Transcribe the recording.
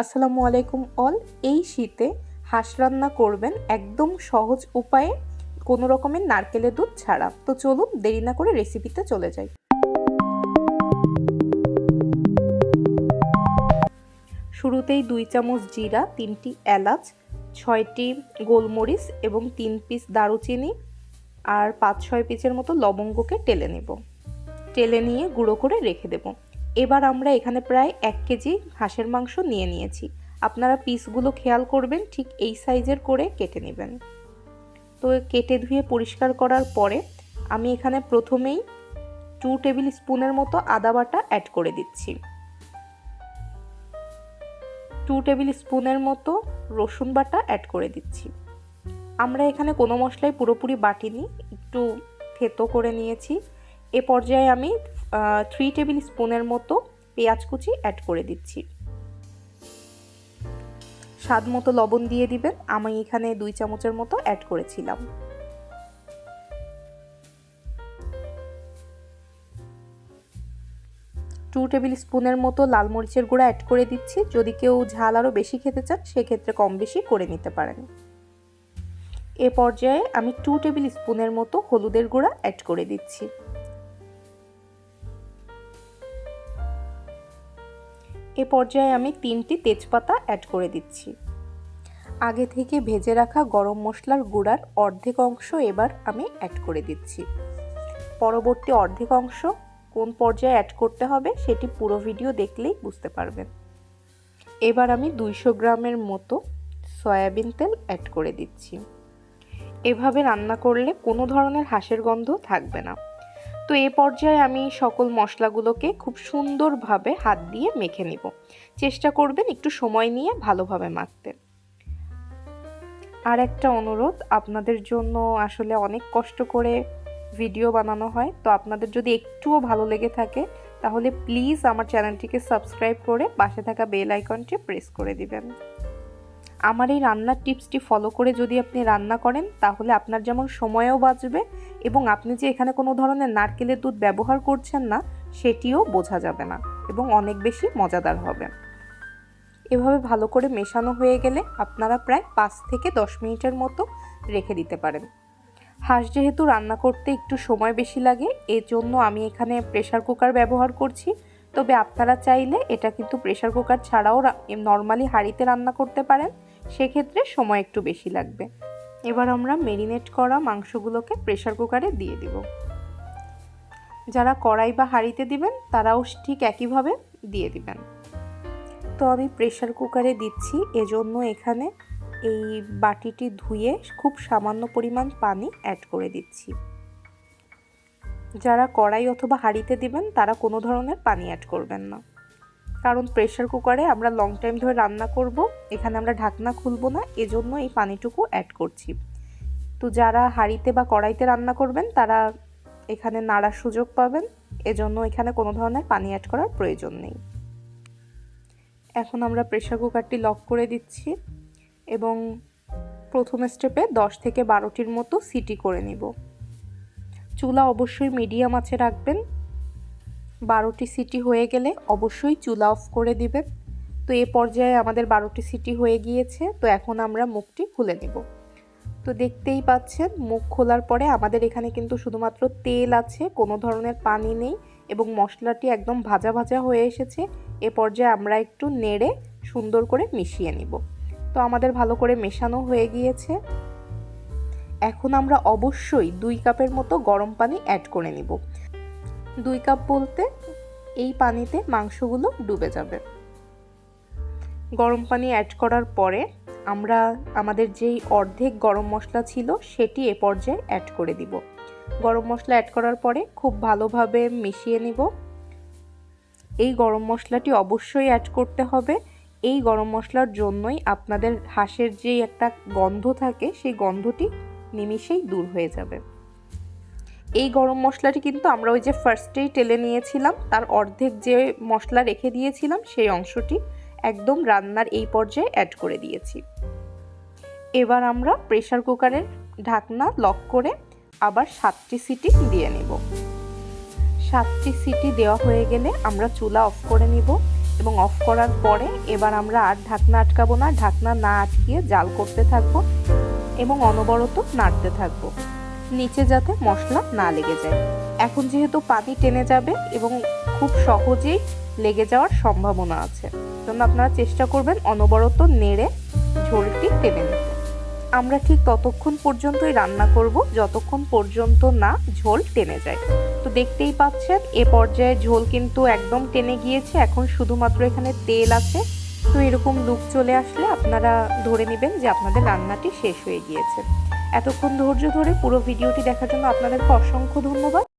আসসালামু আলাইকুম অল। এই শীতে হাঁস রান্না করবেন একদম সহজ উপায়ে, কোনো রকমের নারকেলের দুধ ছাড়া। তো চলুন দেরি না করে রেসিপিতে চলে যাই। শুরুতেই দুই চামচ জিরা, তিনটি এলাচ, ছয়টি গোলমরিচ এবং তিন পিস দারুচিনি আর পাঁচ ছয় পিসের মতো লবঙ্গকে টেলে নেব। টেলে নিয়ে গুঁড়ো করে রেখে দেব। এবার আমরা এখানে প্রায় এক কেজি হাঁসের মাংস নিয়ে নিয়েছি। আপনারা পিসগুলো খেয়াল করবেন, ঠিক এই সাইজের করে কেটে নেবেন। তো কেটে ধুয়ে পরিষ্কার করার পরে আমি এখানে প্রথমেই টু টেবিল স্পুনের মতো আদা বাটা অ্যাড করে দিচ্ছি। টু টেবিল স্পুনের মতো রসুন বাটা অ্যাড করে দিচ্ছি। আমরা এখানে কোনো মশলাই পুরোপুরি বাটিনি, একটু থেতো করে নিয়েছি। এ পর্যায়ে আমি থ্রি টেবিল স্পুনের মতো পেঁয়াজ কুচি অ্যাড করে দিচ্ছি। স্বাদ মতো লবণ দিয়ে দিবেন। আমি এখানে দুই চামচের মতো অ্যাড করেছিলাম। টু টেবিল স্পুনের মতো লাল মরিচের গুঁড়া অ্যাড করে দিচ্ছি। যদি কেউ ঝাল আরও বেশি খেতে চান, সেক্ষেত্রে কম বেশি করে নিতে পারেন। এ পর্যায়ে আমি টু টেবিল স্পুনের মতো হলুদের গুঁড়া অ্যাড করে দিচ্ছি। এ পর্যায়ে আমি তিনটি তেজপাতা অ্যাড করে দিচ্ছি। আগে থেকে ভেজে রাখা গরম মশলার গুঁড়ার অর্ধেক অংশ এবার আমি অ্যাড করে দিচ্ছি। পরবর্তী অর্ধেক অংশ কোন পর্যায়ে অ্যাড করতে হবে সেটি পুরো ভিডিও দেখলেই বুঝতে পারবেন। এবার আমি দুইশো গ্রামের মতো সয়াবিন তেল অ্যাড করে দিচ্ছি। এভাবে রান্না করলে কোনো ধরনের হাঁসের গন্ধ থাকবে না। তো এ পর্যায়ে আমি সকল মশলাগুলোকে খুব সুন্দরভাবে হাত দিয়ে মেখে নিব। চেষ্টা করবেন একটু সময় নিয়ে ভালোভাবে মাখতে। আর একটা অনুরোধ, আপনাদের জন্য আসলে অনেক কষ্ট করে ভিডিও বানানো হয়, তো আপনাদের যদি একটুও ভালো লেগে থাকে, তাহলে প্লিজ আমার চ্যানেলটিকে সাবস্ক্রাইব করে পাশে থাকা বেল আইকনটি প্রেস করে দিবেন। আমার এই রান্নার টিপসটি ফলো করে যদি আপনি রান্না করেন, তাহলে আপনার যেমন সময়ও বাঁচবে এবং আপনি যে এখানে কোনো ধরনের নারকেলের দুধ ব্যবহার করছেন না, সেটিও বোঝা যাবে না এবং অনেক বেশি মজাদার হবে। এভাবে ভালো করে মেশানো হয়ে গেলে আপনারা প্রায় পাঁচ থেকে দশ মিনিটের মতো রেখে দিতে পারেন। হাঁস যেহেতু রান্না করতে একটু সময় বেশি লাগে, এজন্য আমি এখানে প্রেশার কুকার ব্যবহার করছি। তবে আপনারা চাইলে এটা কিন্তু প্রেশার কুকার ছাড়াও নর্মালি হাঁড়িতে রান্না করতে পারেন। সেক্ষেত্রে সময় একটু বেশি লাগবে। এবার আমরা মেরিনেট করা মাংসগুলোকে প্রেশার কুকারে দিয়ে দিব। যারা কড়াই বা হাঁড়িতে দিবেন, তারাও ঠিক একইভাবে দিয়ে দিবেন। তো আমি প্রেশার কুকারে দিচ্ছি। এজন্য এখানে এই বাটিটি ধুয়ে খুব সামান্য পরিমাণ পানি অ্যাড করে দিচ্ছি। যারা কড়াই অথবা হাঁড়িতে দিবেন, তারা কোনো ধরনের পানি অ্যাড করবেন না। কারণ প্রেশার কুকারে আমরা লং টাইম ধরে রান্না করব, এখানে আমরা ঢাকনা খুলবো না, এজন্য এই পানিটুকু অ্যাড করছি। তো যারা হাঁড়িতে বা কড়াইতে রান্না করবেন, তারা এখানে নাড়ার সুযোগ পাবেন, এজন্য এখানে কোনো ধরনের পানি অ্যাড করার প্রয়োজন নেই। এখন আমরা প্রেশার কুকারটি লক করে দিচ্ছি এবং প্রথম স্টেপে দশ থেকে বারোটির মতো সিটি করে নিব। চুলা অবশ্যই মিডিয়াম আছে রাখবেন বারোটি সিটি হয়ে গেলে অবশ্যই চুলা অফ করে দিবেন তো এ পর্যায়ে আমাদের বারোটি সিটি হয়ে গিয়েছে, তো এখন আমরা মুখটি খুলে নেব। তো দেখতেই পাচ্ছেন, মুখ খোলার পরে আমাদের এখানে কিন্তু শুধুমাত্র তেল আছে, কোনো ধরনের পানি নেই এবং মশলাটি একদম ভাজা ভাজা হয়ে এসেছে। এ পর্যায়ে আমরা একটু নেড়ে সুন্দর করে মিশিয়ে নিব। তো আমাদের ভালো করে মেশানো হয়ে গিয়েছে। এখন আমরা অবশ্যই দুই কাপের মতো গরম পানি অ্যাড করে নিব। দুই কাপ বলতে এই পানিতে মাংসগুলো ডুবে যাবে। গরম পানি অ্যাড করার পরে আমরা আমাদের যেই অর্ধেক গরম মশলা ছিল সেটি এ পর্যায়ে অ্যাড করে দিব। গরম মশলা অ্যাড করার পরে খুব ভালোভাবে মিশিয়ে নিব। এই গরম মশলাটি অবশ্যই অ্যাড করতে হবে। এই গরম মশলার জন্যই আপনাদের হাঁসের যে একটা গন্ধ থাকে, সেই গন্ধটি নিমিষেই দূর হয়ে যাবে। এই গরম মশলাটি কিন্তু আমরা ওই যে ফার্স্টেই টেলে নিয়েছিলাম। তার অর্ধেক যে মশলা রেখে দিয়েছিলাম, সেই অংশটি একদম রান্নার এই পর্যায়ে অ্যাড করে দিয়েছি। এবার আমরা প্রেশার কুকারের ঢাকনা লক করে আবার সাতটি সিটি দিয়ে নেব। সাতটি সিটি দেওয়া হয়ে গেলে আমরা চুলা অফ করে নিব এবং অফ করার পরে এবার আমরা আর ঢাকনা আটকাবো না। ঢাকনা না আটকিয়ে জাল করতে থাকব এবং অনবরত নাড়তে থাকব। নিচে যাতে মশলা না লেগে যায়। এখন যেহেতু পানি টেনে যাবে এবং খুব সহজেই লেগে যাওয়ার সম্ভাবনা আছে, জন্য আপনারা চেষ্টা করবেন অনবরত নেড়ে ঝোলটি টেনে নিতে। আমরা ঠিক ততক্ষণ পর্যন্তই রান্না করব, যতক্ষণ পর্যন্ত না ঝোল টেনে যায়। তো দেখতেই পাচ্ছেন, এ পর্যায়ে ঝোল কিন্তু একদম টেনে গিয়েছে, এখন শুধুমাত্র এখানে তেল আছে। তো এরকম লুক চলে আসলে আপনারা ধরে নেবেন যে আপনাদের রান্নাটি শেষ হয়ে গিয়েছে। এতক্ষণ ধৈর্য ধরে পুরো ভিডিওটি দেখার জন্য আপনাদেরকে অসংখ্য ধন্যবাদ।